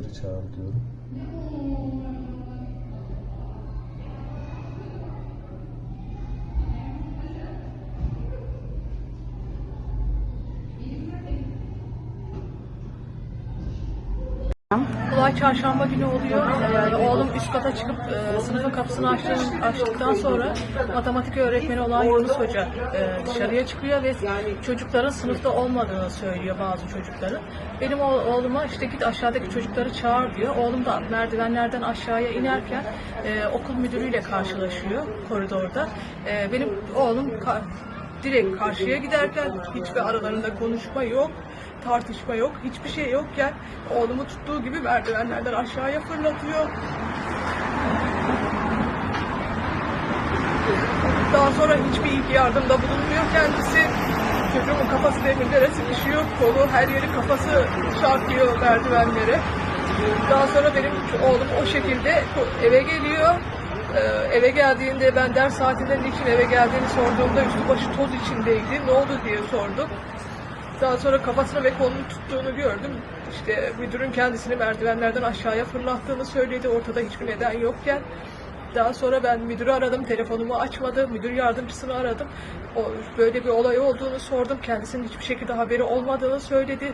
Polisleri çağır diyorum. Olay çarşamba günü oluyor. Ee, oğlum üst kata çıkıp e, sınıfın kapısını açtı, açtıktan sonra matematik öğretmeni olan Yunus Hoca e, dışarıya çıkıyor ve çocukların sınıfta olmadığını söylüyor bazı çocukların. Benim oğ- oğluma işte git aşağıdaki çocukları çağır diyor. Oğlum da merdivenlerden aşağıya inerken e, okul müdürüyle karşılaşıyor koridorda. Benim oğlum direkt karşıya giderken hiçbir aralarında konuşma yok, tartışma yok, hiçbir şey yokken oğlumu tuttuğu gibi merdivenlerden aşağıya fırlatıyor. Daha sonra hiçbir ilk yardımda bulunmuyor kendisi. Çocuğumun kafası demirlere sıkışıyor, kolu her yeri kafası çarpıyor merdivenlere. Daha sonra benim oğlum o şekilde eve geliyor. Eve geldiğinde ben ders saatinde niçin eve geldiğini sorduğumda üstü başı toz içindeydi. Ne oldu diye sordum. Daha sonra kafasını ve kolunu tuttuğunu gördüm. İşte müdürün kendisini merdivenlerden aşağıya fırlattığını söyledi. Ortada hiçbir neden yokken. Daha sonra ben müdürü aradım, telefonumu açmadı, müdür yardımcısını aradım. O, böyle bir olay olduğunu sordum, kendisinin hiçbir şekilde haberi olmadığını söyledi.